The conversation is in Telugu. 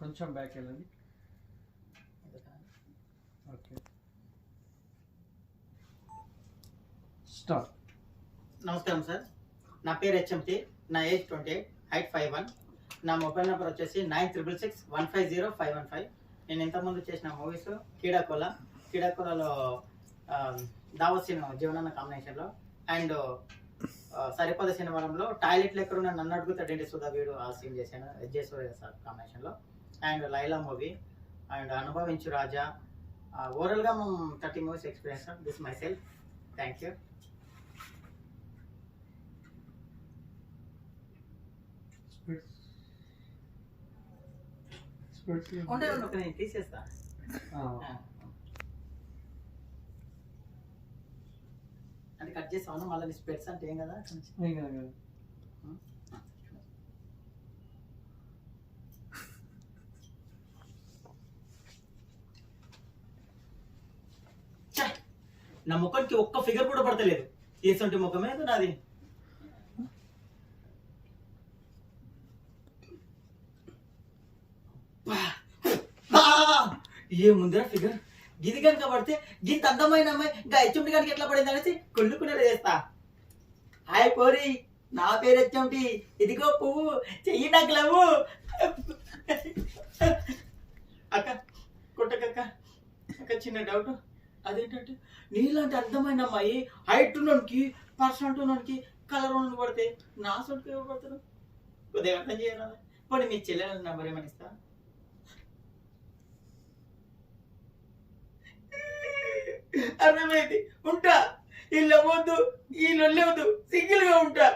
కొంచెం బ్యాక్ వెళ్ళండి. ఓకే స్టార్ట్ నమస్కారం సార్. నా పేరు హెచ్ఎంటి నా age twenty eight height five one నా మొబైల్ నెంబర్ వచ్చేసి nine triple six one five zero five one five నేను ఇంతకుముందు చేసిన మూవీస్ కీడాకోల కీడాకోలలో దావత్ సినిమా జీవనన్న కాంబినేషన్లో అండ్ సరిపద సినిమాలో టాయిలెట్లు ఎక్కడ నన్ను అడుగుతాడేంటి సుధా వీడు ఆ సీన్ చేశాను విజయసూర్య సార్ కాంబినేషన్లో and Laila movie and Anubhavinchu Raja. ఓవరాల్గా మేము thirty movies experience this myself. Thank you. ఉండే ఒక నేను తీసేస్తా. అంటే కట్ చేసాను మళ్ళీ స్పెట్స్ అంటే ఏం కదా! నా ముఖానికి ఒక్క ఫిగర్ కూడా పడతలేదు. తీసుంటే ముఖమే నాది. ఏ బా! ఫిగర్? గిది కనుక పడితే గింత అందమైన అమ్మాయి ఇంకా హెచ్ఎండి కనుక ఎట్లా పడింది అనేసి కుళ్ళుకునేలా చేస్తా. హాయ్ పోరి నా పేరు హెచ్ఎంటి ఇదిగో పువ్వు చెయ్యి నాకు లవ్వు అక్క కొట్టకక్క. అక్క చిన్న డౌట్. అదేంటంటే నీలాంటి అర్థమైన అమ్మాయి హైట్ ఉన్నోనికి పర్సనల్ ఉన్నోనికి కలర్ ఉన్నోనికి పడితే నా సొంతకి ఎవరు పడతారు కొద్దిగా అర్థం చేయాలి? పోనీ మీ చెల్లెల నెంబర్ ఏమని ఇస్తా అర్థమైంది? ఉంటా. వీళ్ళు అవ్వద్దు వీళ్ళు వెళ్ళవద్దు సింగిల్గా ఉంటా.